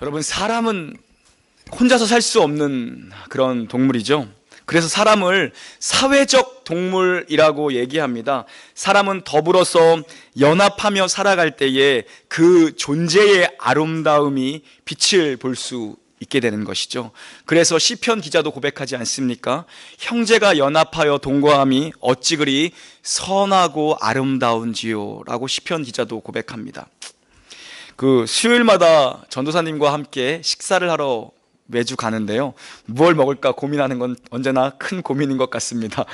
여러분 사람은 혼자서 살 수 없는 그런 동물이죠. 그래서 사람을 사회적 동물이라고 얘기합니다. 사람은 더불어서 연합하며 살아갈 때에 그 존재의 아름다움이 빛을 볼 수 있게 되는 것이죠. 그래서 시편 기자도 고백하지 않습니까? 형제가 연합하여 동거함이 어찌 그리 선하고 아름다운지요라고 시편 기자도 고백합니다. 그 수요일마다 전도사님과 함께 식사를 하러 매주 가는데요. 무얼 먹을까 고민하는 건 언제나 큰 고민인 것 같습니다.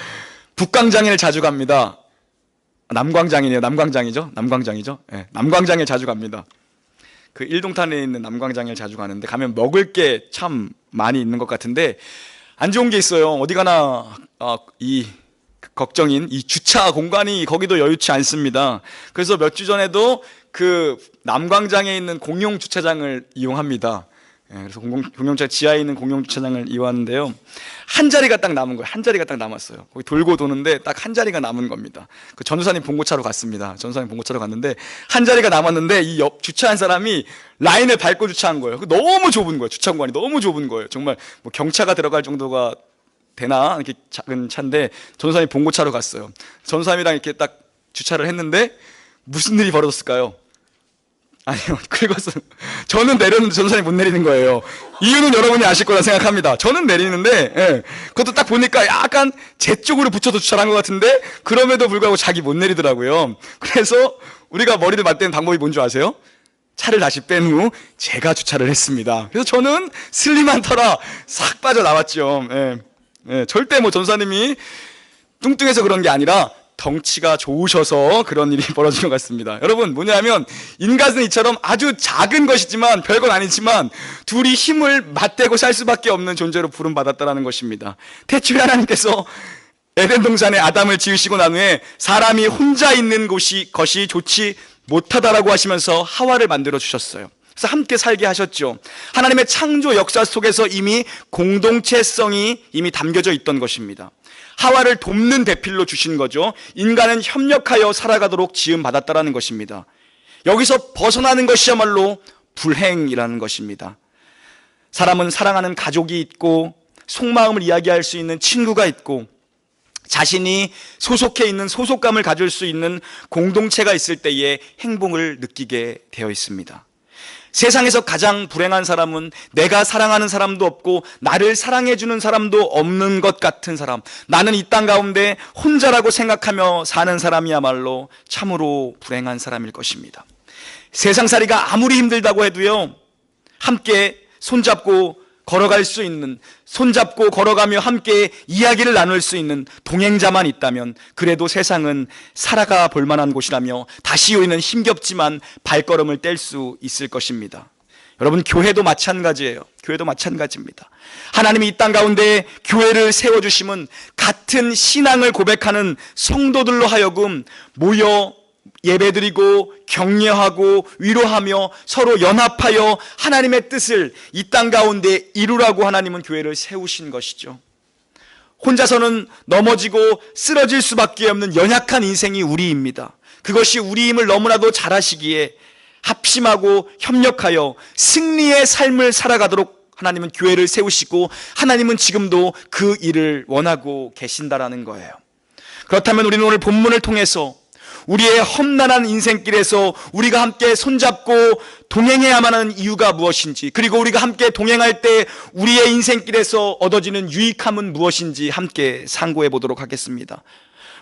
북광장에를 자주 갑니다. 남광장이네요. 남광장이죠? 남광장이죠? 네, 남광장에 자주 갑니다. 그 일동탄에 있는 남광장에 자주 가는데 가면 먹을 게 참 많이 있는 것 같은데 안 좋은 게 있어요. 어디 가나 아, 이 걱정인 이 주차 공간이 거기도 여유치 않습니다. 그래서 몇 주 전에도 그 남광장에 있는 공용 주차장을 이용합니다. 예, 그래서 공공, 공용차 지하에 있는 공용 주차장을 이용하는데요. 한 자리가 딱 남은 거예요. 한 자리가 딱 남았어요. 거기 돌고 도는데 딱 한 자리가 남은 겁니다. 그 전도사님 봉고차로 갔습니다. 전도사님 봉고차로 갔는데 한 자리가 남았는데 이 옆 주차한 사람이 라인을 밟고 주차한 거예요. 너무 좁은 거예요. 주차 공간이 너무 좁은 거예요. 정말 뭐 경차가 들어갈 정도가 되나 이렇게 작은 차인데 전도사님 봉고차로 갔어요. 전도사님이랑 이렇게 딱 주차를 했는데 무슨 일이 벌어졌을까요? 아니요, 긁었어. 저는 내렸는데 전도사님 못 내리는 거예요. 이유는 여러분이 아실 거라 생각합니다. 저는 내리는데, 예, 그것도 딱 보니까 약간 제 쪽으로 붙여서 주차한 것 같은데, 그럼에도 불구하고 자기 못 내리더라고요. 그래서 우리가 머리를 맞대는 방법이 뭔 줄 아세요? 차를 다시 뺀 후 제가 주차를 했습니다. 그래서 저는 슬림한 터라 싹 빠져나왔죠. 예, 예, 절대 뭐 전사님이 뚱뚱해서 그런 게 아니라 덩치가 좋으셔서 그런 일이 벌어진 것 같습니다. 여러분, 뭐냐면, 인간은 이처럼 아주 작은 것이지만, 별건 아니지만, 둘이 힘을 맞대고 살 수밖에 없는 존재로 부름받았다는 것입니다. 태초에 하나님께서 에덴 동산에 아담을 지으시고 난 후에 사람이 혼자 있는 곳이, 것이 좋지 못하다라고 하시면서 하와를 만들어 주셨어요. 그래서 함께 살게 하셨죠. 하나님의 창조 역사 속에서 이미 공동체성이 이미 담겨져 있던 것입니다. 하와를 돕는 대필로 주신 거죠. 인간은 협력하여 살아가도록 지음 받았다라는 것입니다. 여기서 벗어나는 것이야말로 불행이라는 것입니다. 사람은 사랑하는 가족이 있고 속마음을 이야기할 수 있는 친구가 있고 자신이 소속해 있는 소속감을 가질 수 있는 공동체가 있을 때에 행복을 느끼게 되어 있습니다. 세상에서 가장 불행한 사람은 내가 사랑하는 사람도 없고 나를 사랑해주는 사람도 없는 것 같은 사람. 나는 이 땅 가운데 혼자라고 생각하며 사는 사람이야말로 참으로 불행한 사람일 것입니다. 세상살이가 아무리 힘들다고 해도요, 함께 손잡고 걸어갈 수 있는, 손잡고 걸어가며 함께 이야기를 나눌 수 있는 동행자만 있다면 그래도 세상은 살아가 볼 만한 곳이라며 다시 우리는 힘겹지만 발걸음을 뗄 수 있을 것입니다. 여러분, 교회도 마찬가지예요. 교회도 마찬가지입니다. 하나님이 이 땅 가운데 교회를 세워 주심은 같은 신앙을 고백하는 성도들로 하여금 모여 예배드리고 격려하고 위로하며 서로 연합하여 하나님의 뜻을 이 땅 가운데 이루라고 하나님은 교회를 세우신 것이죠. 혼자서는 넘어지고 쓰러질 수밖에 없는 연약한 인생이 우리입니다. 그것이 우리임을 너무나도 잘 아시기에 합심하고 협력하여 승리의 삶을 살아가도록 하나님은 교회를 세우시고 하나님은 지금도 그 일을 원하고 계신다라는 거예요. 그렇다면 우리는 오늘 본문을 통해서 우리의 험난한 인생길에서 우리가 함께 손잡고 동행해야만 하는 이유가 무엇인지, 그리고 우리가 함께 동행할 때 우리의 인생길에서 얻어지는 유익함은 무엇인지 함께 상고해 보도록 하겠습니다.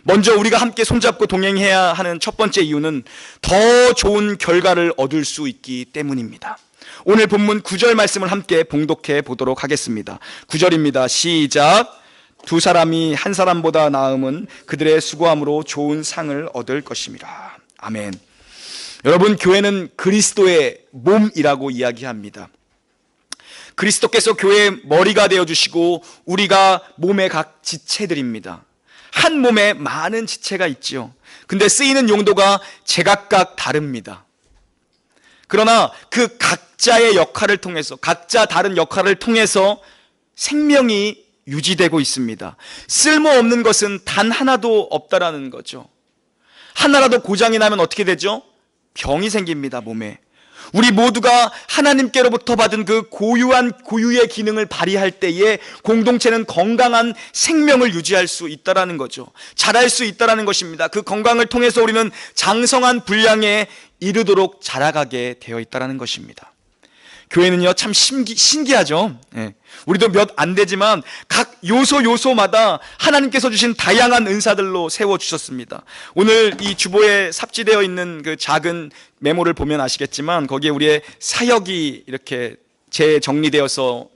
먼저 우리가 함께 손잡고 동행해야 하는 첫 번째 이유는 더 좋은 결과를 얻을 수 있기 때문입니다. 오늘 본문 9절 말씀을 함께 봉독해 보도록 하겠습니다. 9절입니다. 시작. 두 사람이 한 사람보다 나음은 그들의 수고함으로 좋은 상을 얻을 것입니다. 아멘. 여러분, 교회는 그리스도의 몸이라고 이야기합니다. 그리스도께서 교회의 머리가 되어주시고 우리가 몸의 각 지체들입니다. 한 몸에 많은 지체가 있지요. 근데 쓰이는 용도가 제각각 다릅니다. 그러나 그 각자의 역할을 통해서, 각자 다른 역할을 통해서 생명이 유지되고 있습니다. 쓸모없는 것은 단 하나도 없다라는 거죠. 하나라도 고장이 나면 어떻게 되죠? 병이 생깁니다, 몸에. 우리 모두가 하나님께로부터 받은 그 고유한 고유의 기능을 발휘할 때에 공동체는 건강한 생명을 유지할 수 있다라는 거죠. 자랄 수 있다라는 것입니다. 그 건강을 통해서 우리는 장성한 분량에 이르도록 자라가게 되어 있다라는 것입니다. 교회는요 참 신기, 신기하죠. 예. 우리도 몇 안 되지만 각 요소 요소마다 하나님께서 주신 다양한 은사들로 세워 주셨습니다. 오늘 이 주보에 삽지되어 있는 그 작은 메모를 보면 아시겠지만 거기에 우리의 사역이 이렇게 재정리되어서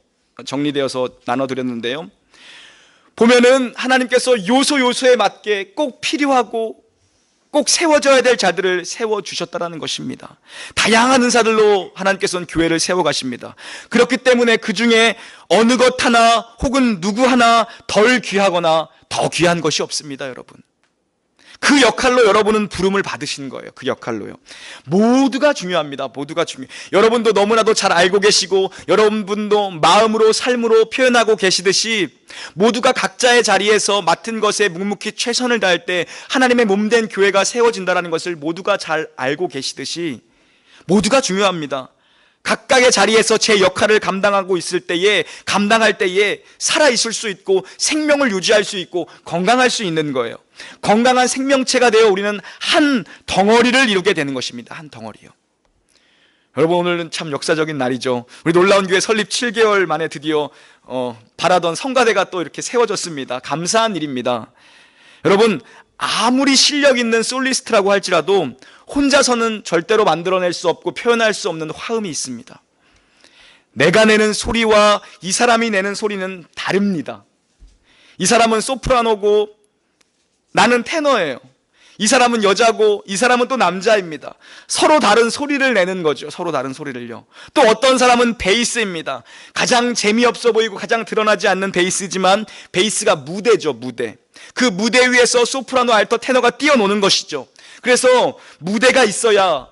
정리되어서 나눠드렸는데요. 보면은 하나님께서 요소 요소에 맞게 꼭 필요하고 꼭 세워져야 될 자들을 세워 주셨다라는 것입니다. 다양한 은사들로 하나님께서는 교회를 세워 가십니다. 그렇기 때문에 그 중에 어느 것 하나 혹은 누구 하나 덜 귀하거나 더 귀한 것이 없습니다, 여러분. 그 역할로 여러분은 부름을 받으신 거예요. 그 역할로요. 모두가 중요합니다. 모두가 중요. 여러분도 너무나도 잘 알고 계시고 여러분도 마음으로 삶으로 표현하고 계시듯이 모두가 각자의 자리에서 맡은 것에 묵묵히 최선을 다할 때 하나님의 몸된 교회가 세워진다라는 것을 모두가 잘 알고 계시듯이 모두가 중요합니다. 각각의 자리에서 제 역할을 감당하고 있을 때에 감당할 때에 살아 있을 수 있고 생명을 유지할 수 있고 건강할 수 있는 거예요. 건강한 생명체가 되어 우리는 한 덩어리를 이루게 되는 것입니다. 한 덩어리요. 여러분 오늘은 참 역사적인 날이죠. 우리 놀라운 교회 설립 7개월 만에 드디어 어, 바라던 성가대가 또 이렇게 세워졌습니다. 감사한 일입니다. 여러분 아무리 실력 있는 솔리스트라고 할지라도 혼자서는 절대로 만들어낼 수 없고 표현할 수 없는 화음이 있습니다. 내가 내는 소리와 이 사람이 내는 소리는 다릅니다. 이 사람은 소프라노고 나는 테너예요. 이 사람은 여자고 이 사람은 또 남자입니다. 서로 다른 소리를 내는 거죠. 서로 다른 소리를요. 또 어떤 사람은 베이스입니다. 가장 재미없어 보이고 가장 드러나지 않는 베이스지만 베이스가 무대죠, 무대. 그 무대 위에서 소프라노, 알토, 테너가 뛰어노는 것이죠. 그래서 무대가 있어야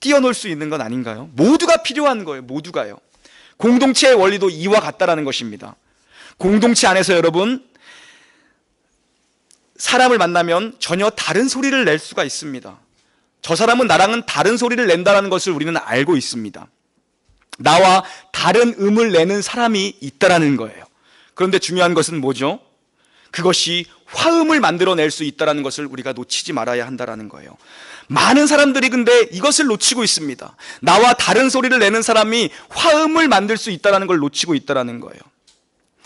뛰어놀 수 있는 건 아닌가요? 모두가 필요한 거예요. 모두가요. 공동체의 원리도 이와 같다라는 것입니다. 공동체 안에서 여러분 사람을 만나면 전혀 다른 소리를 낼 수가 있습니다. 저 사람은 나랑은 다른 소리를 낸다라는 것을 우리는 알고 있습니다. 나와 다른 음을 내는 사람이 있다라는 거예요. 그런데 중요한 것은 뭐죠? 그것이 화음을 만들어낼 수 있다는 것을 우리가 놓치지 말아야 한다는 거예요. 많은 사람들이 근데 이것을 놓치고 있습니다. 나와 다른 소리를 내는 사람이 화음을 만들 수 있다는 걸 놓치고 있다는 거예요.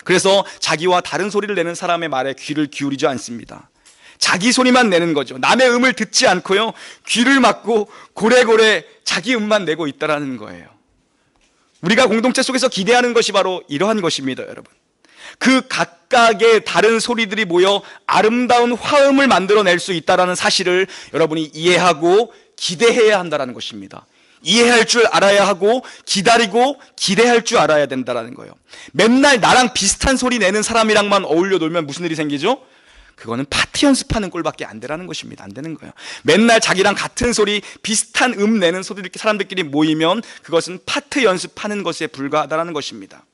그래서 자기와 다른 소리를 내는 사람의 말에 귀를 기울이지 않습니다. 자기 소리만 내는 거죠. 남의 음을 듣지 않고요. 귀를 막고 고래고래 자기 음만 내고 있다는 거예요. 우리가 공동체 속에서 기대하는 것이 바로 이러한 것입니다, 여러분. 그 각각의 다른 소리들이 모여 아름다운 화음을 만들어낼 수 있다는 사실을 여러분이 이해하고 기대해야 한다는 것입니다. 이해할 줄 알아야 하고 기다리고 기대할 줄 알아야 된다는 거예요. 맨날 나랑 비슷한 소리 내는 사람이랑만 어울려 놀면 무슨 일이 생기죠? 그거는 파트 연습하는 꼴밖에 안 되라는 것입니다. 안 되는 거예요. 맨날 자기랑 같은 소리, 비슷한 음 내는 소리 사람들끼리 모이면 그것은 파트 연습하는 것에 불과하다는 것입니다.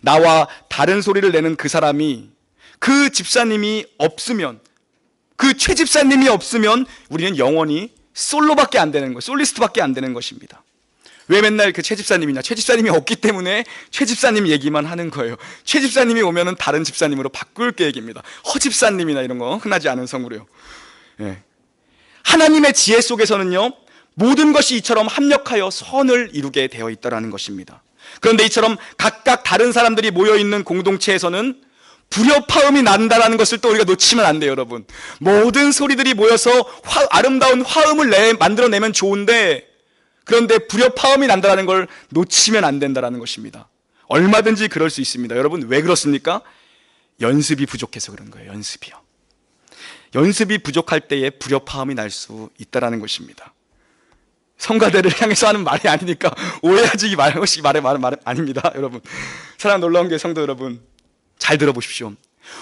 나와 다른 소리를 내는 그 사람이 그 집사님이 없으면 그 최 집사님이 없으면 우리는 영원히 솔로밖에 안 되는 거, 솔리스트밖에 안 되는 것입니다. 왜 맨날 그 최 집사님이냐? 최 집사님이 없기 때문에 최 집사님 얘기만 하는 거예요. 최 집사님이 오면은 다른 집사님으로 바꿀 계획입니다. 허 집사님이나 이런 거 흔하지 않은 성으로요. 예. 하나님의 지혜 속에서는요, 모든 것이 이처럼 합력하여 선을 이루게 되어 있다라는 것입니다. 그런데 이처럼 각각 다른 사람들이 모여 있는 공동체에서는 불협화음이 난다라는 것을 또 우리가 놓치면 안 돼요, 여러분. 모든 소리들이 모여서 화, 아름다운 화음을 내, 만들어내면 좋은데, 그런데 불협화음이 난다라는 걸 놓치면 안 된다라는 것입니다. 얼마든지 그럴 수 있습니다. 여러분, 왜 그렇습니까? 연습이 부족해서 그런 거예요, 연습이요. 연습이 부족할 때에 불협화음이 날 수 있다라는 것입니다. 성가대를 향해서 하는 말이 아니니까 오해하지 말고 말의 말은 말 아닙니다, 여러분. 사랑 놀라운 게 성도 여러분. 잘 들어보십시오.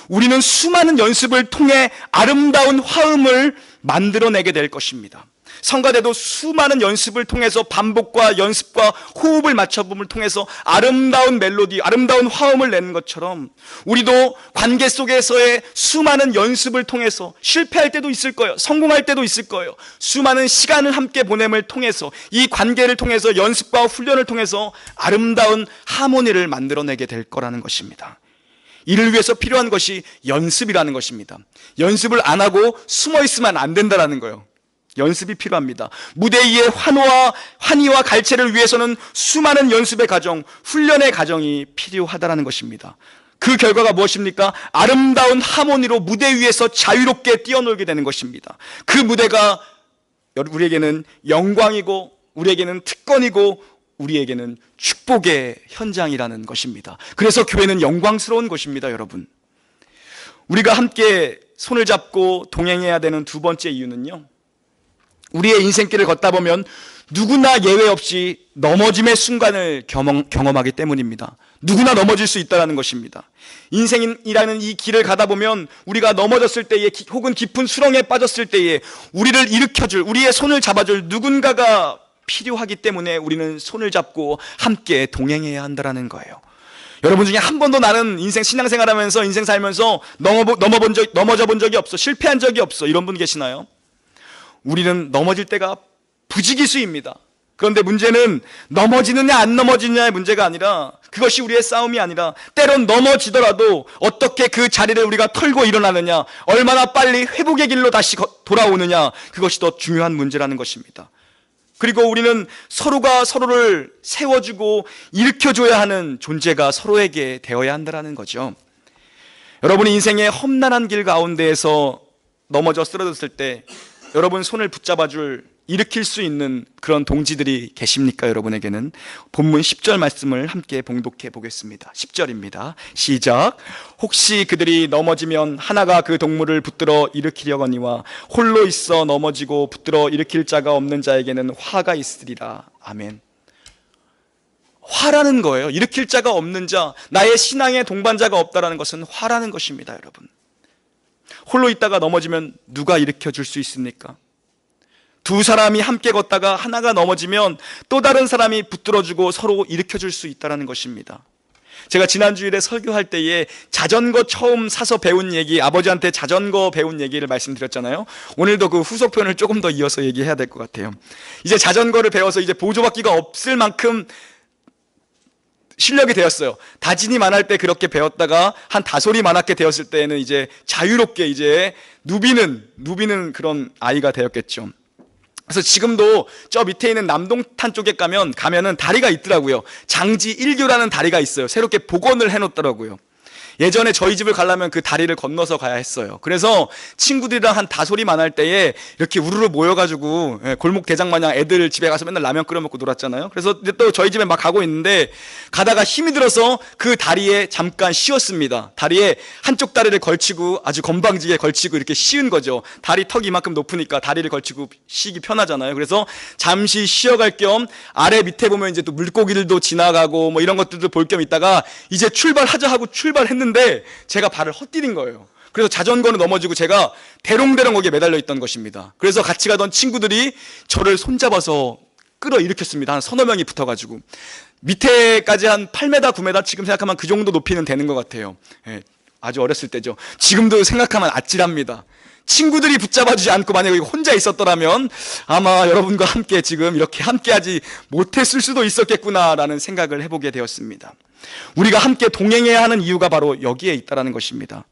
우리는 수많은 연습을 통해 아름다운 화음을 만들어내게 될 것입니다. 성가대도 수많은 연습을 통해서 반복과 연습과 호흡을 맞춰봄을 통해서 아름다운 멜로디, 아름다운 화음을 내는 것처럼 우리도 관계 속에서의 수많은 연습을 통해서 실패할 때도 있을 거예요. 성공할 때도 있을 거예요. 수많은 시간을 함께 보냄을 통해서 이 관계를 통해서 연습과 훈련을 통해서 아름다운 하모니를 만들어내게 될 거라는 것입니다. 이를 위해서 필요한 것이 연습이라는 것입니다. 연습을 안 하고 숨어 있으면 안 된다라는 거예요. 연습이 필요합니다. 무대 위의 환호와 환희와 갈채를 위해서는 수많은 연습의 과정, 훈련의 과정이 필요하다라는 것입니다. 그 결과가 무엇입니까? 아름다운 하모니로 무대 위에서 자유롭게 뛰어놀게 되는 것입니다. 그 무대가 우리에게는 영광이고 우리에게는 특권이고 우리에게는 축복의 현장이라는 것입니다. 그래서 교회는 영광스러운 곳입니다, 여러분. 우리가 함께 손을 잡고 동행해야 되는 두 번째 이유는요. 우리의 인생길을 걷다 보면 누구나 예외 없이 넘어짐의 순간을 경험, 경험하기 때문입니다. 누구나 넘어질 수 있다는 것입니다. 인생이라는 이 길을 가다 보면 우리가 넘어졌을 때에 혹은 깊은 수렁에 빠졌을 때에 우리를 일으켜줄, 우리의 손을 잡아줄 누군가가 필요하기 때문에 우리는 손을 잡고 함께 동행해야 한다는 거예요. 여러분 중에 한 번도 나는 인생 신앙생활 하면서 인생 살면서 넘어, 넘어 본 적, 넘어져 본 적이 없어. 실패한 적이 없어. 이런 분 계시나요? 우리는 넘어질 때가 부지기수입니다. 그런데 문제는 넘어지느냐 안 넘어지느냐의 문제가 아니라 그것이 우리의 싸움이 아니라 때론 넘어지더라도 어떻게 그 자리를 우리가 털고 일어나느냐 얼마나 빨리 회복의 길로 다시 돌아오느냐 그것이 더 중요한 문제라는 것입니다. 그리고 우리는 서로가 서로를 세워주고 일으켜줘야 하는 존재가 서로에게 되어야 한다는 거죠. 여러분이 인생의 험난한 길 가운데에서 넘어져 쓰러졌을 때 여러분 손을 붙잡아줄 일으킬 수 있는 그런 동지들이 계십니까? 여러분에게는 본문 10절 말씀을 함께 봉독해 보겠습니다. 10절입니다. 시작. 혹시 그들이 넘어지면 하나가 그 동물을 붙들어 일으키려거니와 홀로 있어 넘어지고 붙들어 일으킬 자가 없는 자에게는 화가 있으리라. 아멘. 화라는 거예요. 일으킬 자가 없는 자, 나의 신앙의 동반자가 없다라는 것은 화라는 것입니다, 여러분. 홀로 있다가 넘어지면 누가 일으켜 줄 수 있습니까? 두 사람이 함께 걷다가 하나가 넘어지면 또 다른 사람이 붙들어주고 서로 일으켜줄 수 있다는 것입니다. 제가 지난주일에 설교할 때에 자전거 처음 사서 배운 얘기, 아버지한테 자전거 배운 얘기를 말씀드렸잖아요. 오늘도 그 후속 편을 조금 더 이어서 얘기해야 될 것 같아요. 이제 자전거를 배워서 이제 보조바퀴가 없을 만큼 실력이 되었어요. 다진이 많을 때 그렇게 배웠다가 한 다솔이 많았게 되었을 때에는 이제 자유롭게 이제 누비는, 누비는 그런 아이가 되었겠죠. 그래서 지금도 저 밑에 있는 남동탄 쪽에 가면 가면은 다리가 있더라고요. 장지 1교라는 다리가 있어요. 새롭게 복원을 해 놓더라고요. 예전에 저희 집을 가려면 그 다리를 건너서 가야 했어요. 그래서 친구들이랑 한 다소리만 할 때에 이렇게 우르르 모여가지고 예, 골목 대장 마냥 애들 집에 가서 맨날 라면 끓여 먹고 놀았잖아요. 그래서 또 저희 집에 막 가고 있는데 가다가 힘이 들어서 그 다리에 잠깐 쉬었습니다. 다리에 한쪽 다리를 걸치고 아주 건방지게 걸치고 이렇게 쉬은 거죠. 다리 턱이 이만큼 높으니까 다리를 걸치고 쉬기 편하잖아요. 그래서 잠시 쉬어갈 겸 아래 밑에 보면 이제 또 물고기들도 지나가고 뭐 이런 것들도 볼 겸 있다가 이제 출발하자 하고 출발했는데 했는데 제가 발을 헛디딘 거예요. 그래서 자전거는 넘어지고 제가 대롱대롱 거기에 매달려 있던 것입니다. 그래서 같이 가던 친구들이 저를 손잡아서 끌어일으켰습니다. 한 서너 명이 붙어가지고. 밑에까지 한 8m, 9m 지금 생각하면 그 정도 높이는 되는 것 같아요. 예, 아주 어렸을 때죠. 지금도 생각하면 아찔합니다. 친구들이 붙잡아주지 않고 만약에 혼자 있었더라면 아마 여러분과 함께 지금 이렇게 함께하지 못했을 수도 있었겠구나라는 생각을 해보게 되었습니다. 우리가 함께 동행해야 하는 이유가 바로 여기에 있다는 것입니다.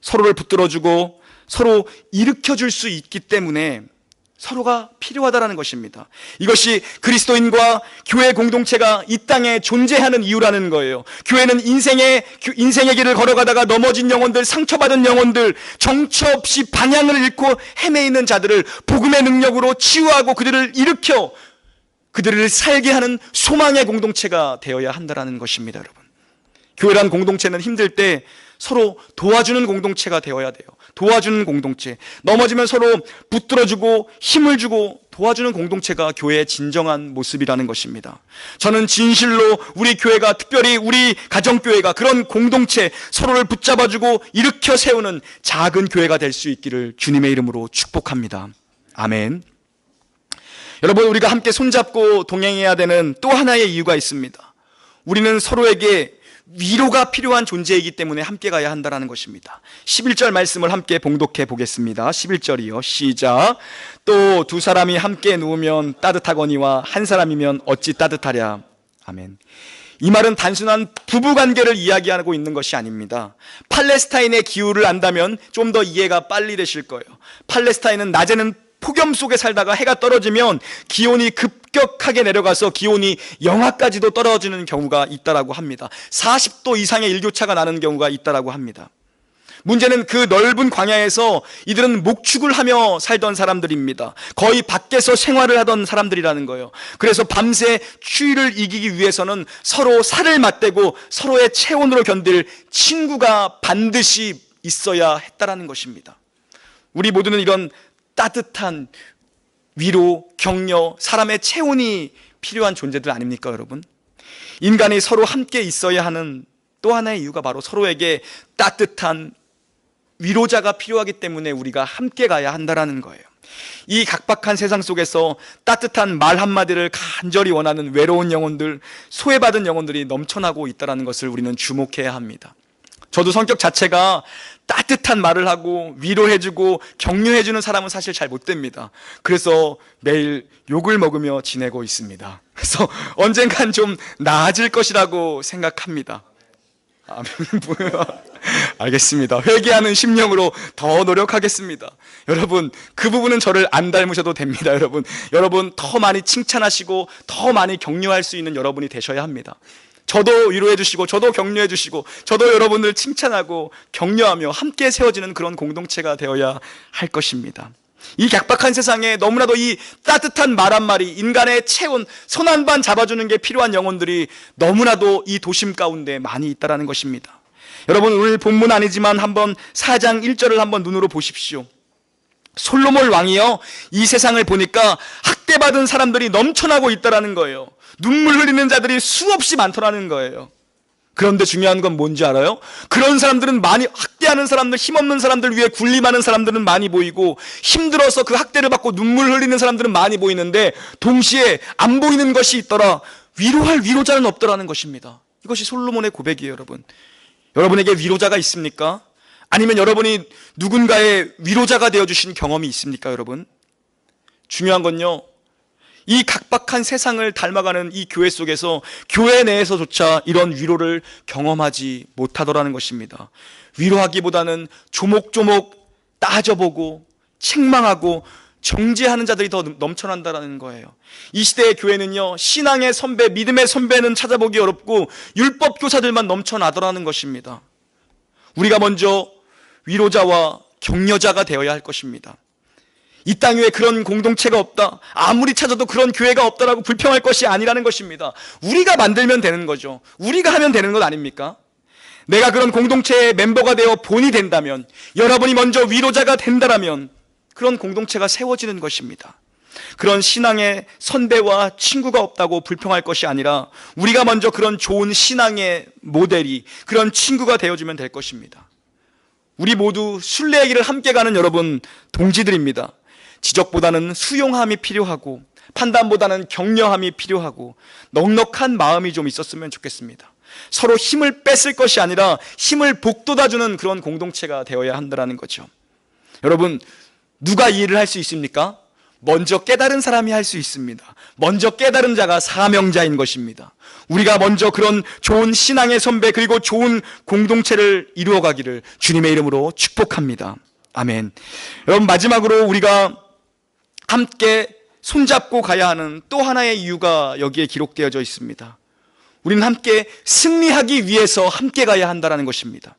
서로를 붙들어주고 서로 일으켜줄 수 있기 때문에 서로가 필요하다는 것입니다. 이것이 그리스도인과 교회 공동체가 이 땅에 존재하는 이유라는 거예요. 교회는 인생의, 인생의 길을 걸어가다가 넘어진 영혼들, 상처받은 영혼들, 정처 없이 방향을 잃고 헤매이는 자들을 복음의 능력으로 치유하고 그들을 일으켜 그들을 살게 하는 소망의 공동체가 되어야 한다는 것입니다, 여러분. 교회란 공동체는 힘들 때 서로 도와주는 공동체가 되어야 돼요. 도와주는 공동체. 넘어지면 서로 붙들어주고 힘을 주고 도와주는 공동체가 교회의 진정한 모습이라는 것입니다. 저는 진실로 우리 교회가 특별히 우리 가정교회가 그런 공동체 서로를 붙잡아주고 일으켜 세우는 작은 교회가 될 수 있기를 주님의 이름으로 축복합니다. 아멘. 여러분, 우리가 함께 손잡고 동행해야 되는 또 하나의 이유가 있습니다. 우리는 서로에게 위로가 필요한 존재이기 때문에 함께 가야 한다는 것입니다. 11절 말씀을 함께 봉독해 보겠습니다. 11절이요. 시작. 또 두 사람이 함께 누우면 따뜻하거니와 한 사람이면 어찌 따뜻하랴. 아멘. 이 말은 단순한 부부 관계를 이야기하고 있는 것이 아닙니다. 팔레스타인의 기후를 안다면 좀 더 이해가 빨리 되실 거예요. 팔레스타인은 낮에는 폭염 속에 살다가 해가 떨어지면 기온이 급격하게 내려가서 기온이 영하까지도 떨어지는 경우가 있다라고 합니다. 40도 이상의 일교차가 나는 경우가 있다라고 합니다. 문제는 그 넓은 광야에서 이들은 목축을 하며 살던 사람들입니다. 거의 밖에서 생활을 하던 사람들이라는 거예요. 그래서 밤새 추위를 이기기 위해서는 서로 살을 맞대고 서로의 체온으로 견딜 친구가 반드시 있어야 했다라는 것입니다. 우리 모두는 이런 따뜻한 위로, 격려, 사람의 체온이 필요한 존재들 아닙니까, 여러분? 인간이 서로 함께 있어야 하는 또 하나의 이유가 바로 서로에게 따뜻한 위로자가 필요하기 때문에 우리가 함께 가야 한다라는 거예요. 이 각박한 세상 속에서 따뜻한 말 한마디를 간절히 원하는 외로운 영혼들, 소외받은 영혼들이 넘쳐나고 있다는 것을 우리는 주목해야 합니다. 저도 성격 자체가 따뜻한 말을 하고 위로해주고 격려해주는 사람은 사실 잘 못 됩니다. 그래서 매일 욕을 먹으며 지내고 있습니다. 그래서 언젠간 좀 나아질 것이라고 생각합니다. 아, 뭐야. 알겠습니다. 회개하는 심령으로 더 노력하겠습니다. 여러분, 그 부분은 저를 안 닮으셔도 됩니다, 여러분. 여러분, 더 많이 칭찬하시고, 더 많이 격려할 수 있는 여러분이 되셔야 합니다. 저도 위로해 주시고 저도 격려해 주시고 저도 여러분을 칭찬하고 격려하며 함께 세워지는 그런 공동체가 되어야 할 것입니다. 이 각박한 세상에 너무나도 이 따뜻한 말 한마리, 인간의 체온, 손 한 반 잡아주는 게 필요한 영혼들이 너무나도 이 도심 가운데 많이 있다라는 것입니다. 여러분, 오늘 본문 아니지만 한번 4장 1절을 한번 눈으로 보십시오. 솔로몬 왕이요, 이 세상을 보니까 학대받은 사람들이 넘쳐나고 있다라는 거예요. 눈물 흘리는 자들이 수없이 많더라는 거예요. 그런데 중요한 건 뭔지 알아요? 그런 사람들은 많이 학대하는 사람들, 힘없는 사람들 위에 군림하는 사람들은 많이 보이고 힘들어서 그 학대를 받고 눈물 흘리는 사람들은 많이 보이는데 동시에 안 보이는 것이 있더라. 위로할 위로자는 없더라는 것입니다. 이것이 솔로몬의 고백이에요, 여러분. 여러분에게 위로자가 있습니까? 아니면 여러분이 누군가의 위로자가 되어 주신 경험이 있습니까, 여러분? 중요한 건요. 이 각박한 세상을 닮아가는 이 교회 속에서 교회 내에서조차 이런 위로를 경험하지 못하더라는 것입니다. 위로하기보다는 조목조목 따져보고 책망하고 정죄하는 자들이 더 넘쳐난다라는 거예요. 이 시대의 교회는요, 신앙의 선배, 믿음의 선배는 찾아보기 어렵고 율법 교사들만 넘쳐나더라는 것입니다. 우리가 먼저 위로자와 격려자가 되어야 할 것입니다. 이 땅 위에 그런 공동체가 없다. 아무리 찾아도 그런 교회가 없다라고 불평할 것이 아니라는 것입니다. 우리가 만들면 되는 거죠. 우리가 하면 되는 것 아닙니까? 내가 그런 공동체의 멤버가 되어 본이 된다면, 여러분이 먼저 위로자가 된다면, 그런 공동체가 세워지는 것입니다. 그런 신앙의 선배와 친구가 없다고 불평할 것이 아니라, 우리가 먼저 그런 좋은 신앙의 모델이, 그런 친구가 되어주면 될 것입니다. 우리 모두 순례의 길을 함께 가는 여러분, 동지들입니다. 지적보다는 수용함이 필요하고 판단보다는 격려함이 필요하고 넉넉한 마음이 좀 있었으면 좋겠습니다. 서로 힘을 뺐을 것이 아니라 힘을 북돋아주는 그런 공동체가 되어야 한다는 거죠. 여러분, 누가 이 일을 할 수 있습니까? 먼저 깨달은 사람이 할 수 있습니다. 먼저 깨달은 자가 사명자인 것입니다. 우리가 먼저 그런 좋은 신앙의 선배 그리고 좋은 공동체를 이루어가기를 주님의 이름으로 축복합니다. 아멘. 여러분 마지막으로 우리가 함께 손잡고 가야 하는 또 하나의 이유가 여기에 기록되어져 있습니다. 우리는 함께 승리하기 위해서 함께 가야 한다는 것입니다.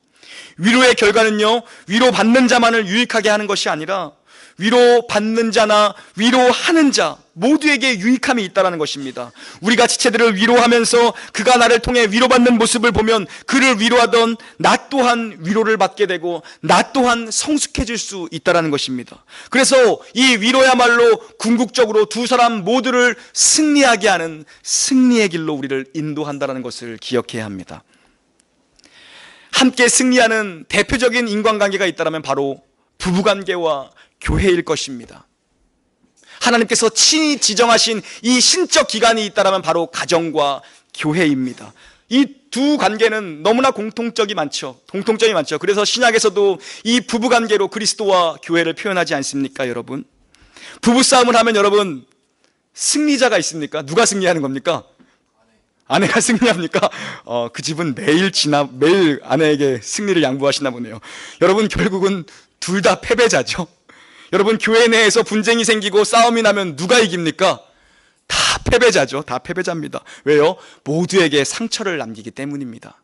위로의 결과는요, 위로 받는 자만을 유익하게 하는 것이 아니라 위로 받는 자나 위로하는 자 모두에게 유익함이 있다라는 것입니다. 우리가 지체들을 위로하면서 그가 나를 통해 위로받는 모습을 보면 그를 위로하던 나 또한 위로를 받게 되고 나 또한 성숙해질 수 있다라는 것입니다. 그래서 이 위로야말로 궁극적으로 두 사람 모두를 승리하게 하는 승리의 길로 우리를 인도한다라는 것을 기억해야 합니다. 함께 승리하는 대표적인 인간관계가 있다면 바로 부부관계와 교회일 것입니다. 하나님께서 친히 지정하신 이 신적 기관이 있다면 바로 가정과 교회입니다. 이 두 관계는 너무나 공통점이 많죠. 공통점이 많죠. 그래서 신약에서도 이 부부 관계로 그리스도와 교회를 표현하지 않습니까, 여러분? 부부 싸움을 하면 여러분 승리자가 있습니까? 누가 승리하는 겁니까? 아내가 승리합니까? 어, 그 집은 매일 지나 매일 아내에게 승리를 양보하시나 보네요. 여러분 결국은 둘 다 패배자죠. 여러분 교회 내에서 분쟁이 생기고 싸움이 나면 누가 이깁니까? 다 패배자죠. 다 패배자입니다. 왜요? 모두에게 상처를 남기기 때문입니다.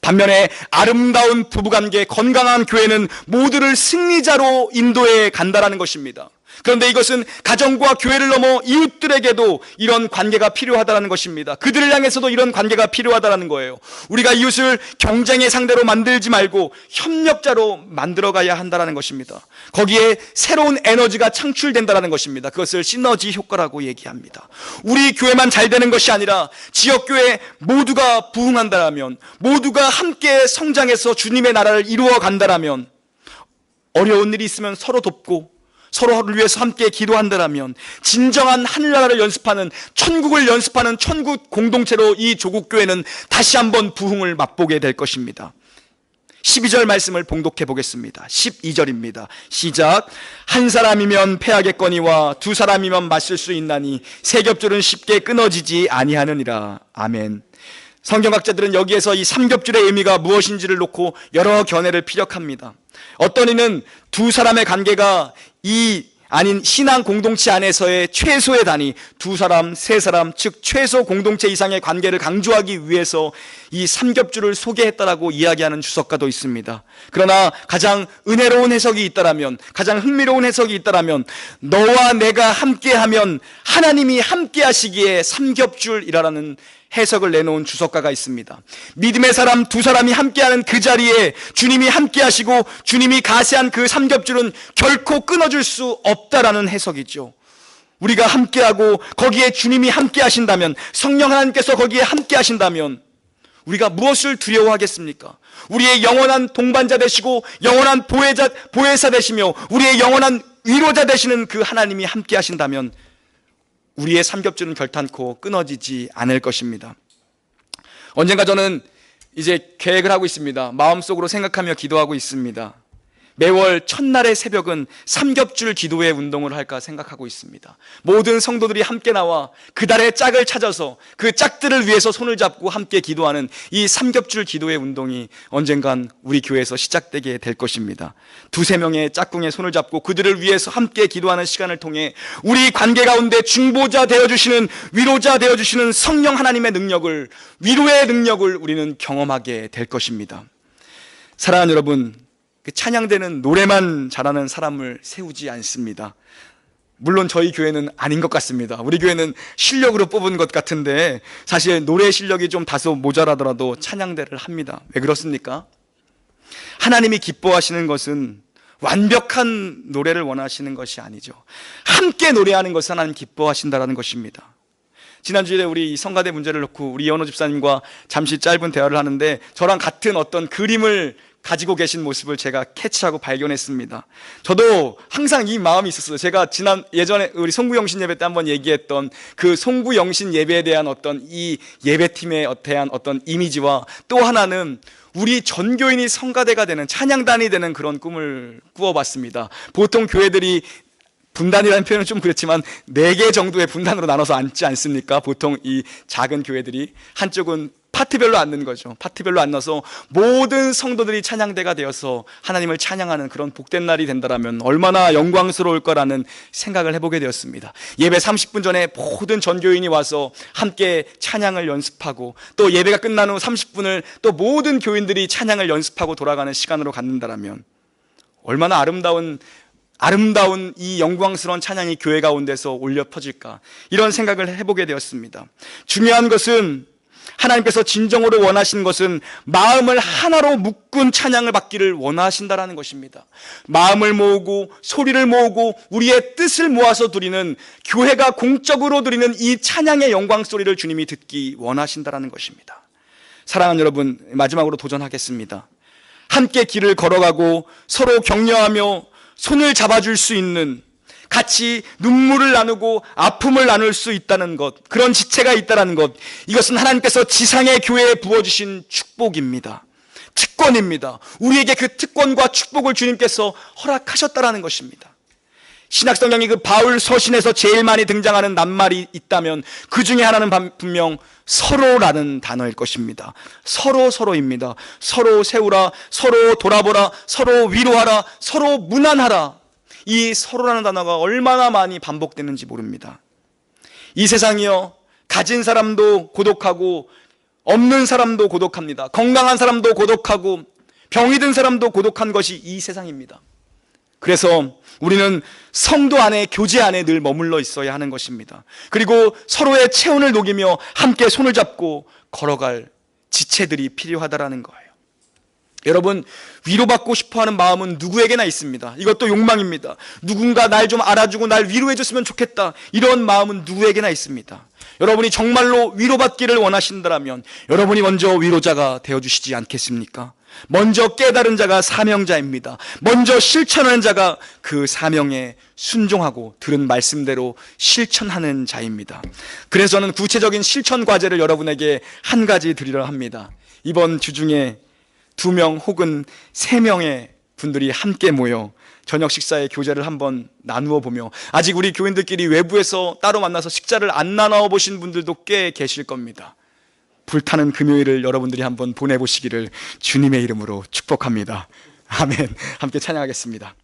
반면에 아름다운 부부관계, 건강한 교회는 모두를 승리자로 인도해 간다라는 것입니다. 그런데 이것은 가정과 교회를 넘어 이웃들에게도 이런 관계가 필요하다는 것입니다. 그들을 향해서도 이런 관계가 필요하다는 거예요. 우리가 이웃을 경쟁의 상대로 만들지 말고 협력자로 만들어 가야 한다는 것입니다. 거기에 새로운 에너지가 창출된다는 것입니다. 그것을 시너지 효과라고 얘기합니다. 우리 교회만 잘 되는 것이 아니라 지역 교회 모두가 부흥한다면 모두가 함께 성장해서 주님의 나라를 이루어 간다면 어려운 일이 있으면 서로 돕고 서로를 위해서 함께 기도한다면 진정한 하늘나라를 연습하는 천국을 연습하는 천국 공동체로 이 조국 교회는 다시 한번 부흥을 맛보게 될 것입니다. 12절 말씀을 봉독해 보겠습니다. 12절입니다. 시작. 한 사람이면 패하겠거니와 두 사람이면 맞설 수 있나니 세 겹줄은 쉽게 끊어지지 아니하느니라. 아멘. 성경학자들은 여기에서 이 삼겹줄의 의미가 무엇인지를 놓고 여러 견해를 피력합니다. 어떤 이는 두 사람의 관계가 이 아닌 신앙 공동체 안에서의 최소의 단위 두 사람, 세 사람, 즉 최소 공동체 이상의 관계를 강조하기 위해서 이 삼겹줄을 소개했다라고 이야기하는 주석가도 있습니다. 그러나 가장 은혜로운 해석이 있다라면, 가장 흥미로운 해석이 있다라면 너와 내가 함께하면 하나님이 함께하시기에 삼겹줄이라는 해석을 내놓은 주석가가 있습니다. 믿음의 사람 두 사람이 함께하는 그 자리에 주님이 함께하시고 주님이 가세한 그 삼겹줄은 결코 끊어줄 수 없다라는 해석이죠. 우리가 함께하고 거기에 주님이 함께하신다면 성령 하나님께서 거기에 함께하신다면 우리가 무엇을 두려워하겠습니까? 우리의 영원한 동반자 되시고 영원한 보혜자 보혜사 되시며 우리의 영원한 위로자 되시는 그 하나님이 함께하신다면 우리의 삼겹줄은 결탄코 끊어지지 않을 것입니다. 언젠가 저는 이제 계획을 하고 있습니다. 마음속으로 생각하며 기도하고 있습니다. 매월 첫날의 새벽은 삼겹줄 기도회 운동을 할까 생각하고 있습니다. 모든 성도들이 함께 나와 그 달의 짝을 찾아서 그 짝들을 위해서 손을 잡고 함께 기도하는 이 삼겹줄 기도회 운동이 언젠간 우리 교회에서 시작되게 될 것입니다. 두세 명의 짝꿍의 손을 잡고 그들을 위해서 함께 기도하는 시간을 통해 우리 관계 가운데 중보자 되어 주시는 위로자 되어 주시는 성령 하나님의 능력을 위로의 능력을 우리는 경험하게 될 것입니다. 사랑하는 여러분, 그 찬양되는 노래만 잘하는 사람을 세우지 않습니다. 물론 저희 교회는 아닌 것 같습니다. 우리 교회는 실력으로 뽑은 것 같은데 사실 노래 실력이 좀 다소 모자라더라도 찬양대를 합니다. 왜 그렇습니까? 하나님이 기뻐하시는 것은 완벽한 노래를 원하시는 것이 아니죠. 함께 노래하는 것을 하나님 기뻐하신다는 것입니다. 지난주에 우리 성가대 문제를 놓고 우리 연호 집사님과 잠시 짧은 대화를 하는데 저랑 같은 어떤 그림을 가지고 계신 모습을 제가 캐치하고 발견했습니다. 저도 항상 이 마음이 있었어요. 제가 지난 예전에 우리 송구영신 예배 때 한번 얘기했던 그 송구영신 예배에 대한 어떤 이 예배팀에 대한 어떤 이미지와 또 하나는 우리 전교인이 성가대가 되는 찬양단이 되는 그런 꿈을 꾸어봤습니다. 보통 교회들이 분단이라는 표현은 좀 그렇지만 네 개 정도의 분단으로 나눠서 앉지 않습니까? 보통 이 작은 교회들이 한쪽은 파트별로 앉는 거죠. 파트별로 앉아서 모든 성도들이 찬양대가 되어서 하나님을 찬양하는 그런 복된 날이 된다면 얼마나 영광스러울 거라는 생각을 해보게 되었습니다. 예배 30분 전에 모든 전교인이 와서 함께 찬양을 연습하고 또 예배가 끝난 후 30분을 또 모든 교인들이 찬양을 연습하고 돌아가는 시간으로 갖는다면 얼마나 아름다운 아름다운 이 영광스러운 찬양이 교회 가운데서 올려 퍼질까 이런 생각을 해보게 되었습니다. 중요한 것은 하나님께서 진정으로 원하시는 것은 마음을 하나로 묶은 찬양을 받기를 원하신다라는 것입니다. 마음을 모으고 소리를 모으고 우리의 뜻을 모아서 드리는 교회가 공적으로 드리는 이 찬양의 영광 소리를 주님이 듣기 원하신다라는 것입니다. 사랑하는 여러분, 마지막으로 도전하겠습니다. 함께 길을 걸어가고 서로 격려하며 손을 잡아줄 수 있는 같이 눈물을 나누고 아픔을 나눌 수 있다는 것, 그런 지체가 있다는 것, 이것은 하나님께서 지상의 교회에 부어주신 축복입니다. 특권입니다. 우리에게 그 특권과 축복을 주님께서 허락하셨다라는 것입니다. 신학성경이 그 바울 서신에서 제일 많이 등장하는 낱말이 있다면 그 중에 하나는 분명 서로라는 단어일 것입니다. 서로 서로입니다. 서로 세우라, 서로 돌아보라, 서로 위로하라, 서로 무난하라. 이 서로라는 단어가 얼마나 많이 반복되는지 모릅니다. 이 세상이요, 가진 사람도 고독하고, 없는 사람도 고독합니다. 건강한 사람도 고독하고, 병이 든 사람도 고독한 것이 이 세상입니다. 그래서 우리는 성도 안에, 교제 안에 늘 머물러 있어야 하는 것입니다. 그리고 서로의 체온을 녹이며 함께 손을 잡고 걸어갈 지체들이 필요하다라는 거예요. 여러분, 위로받고 싶어 하는 마음은 누구에게나 있습니다. 이것도 욕망입니다. 누군가 날 좀 알아주고 날 위로해줬으면 좋겠다. 이런 마음은 누구에게나 있습니다. 여러분이 정말로 위로받기를 원하신다면 여러분이 먼저 위로자가 되어주시지 않겠습니까? 먼저 깨달은 자가 사명자입니다. 먼저 실천하는 자가 그 사명에 순종하고 들은 말씀대로 실천하는 자입니다. 그래서 저는 구체적인 실천 과제를 여러분에게 한 가지 드리려 합니다. 이번 주 중에 두 명 혹은 세 명의 분들이 함께 모여 저녁 식사의 교제를 한번 나누어 보며 아직 우리 교인들끼리 외부에서 따로 만나서 식사를 안 나눠 보신 분들도 꽤 계실 겁니다. 불타는 금요일을 여러분들이 한번 보내보시기를 주님의 이름으로 축복합니다. 아멘. 함께 찬양하겠습니다.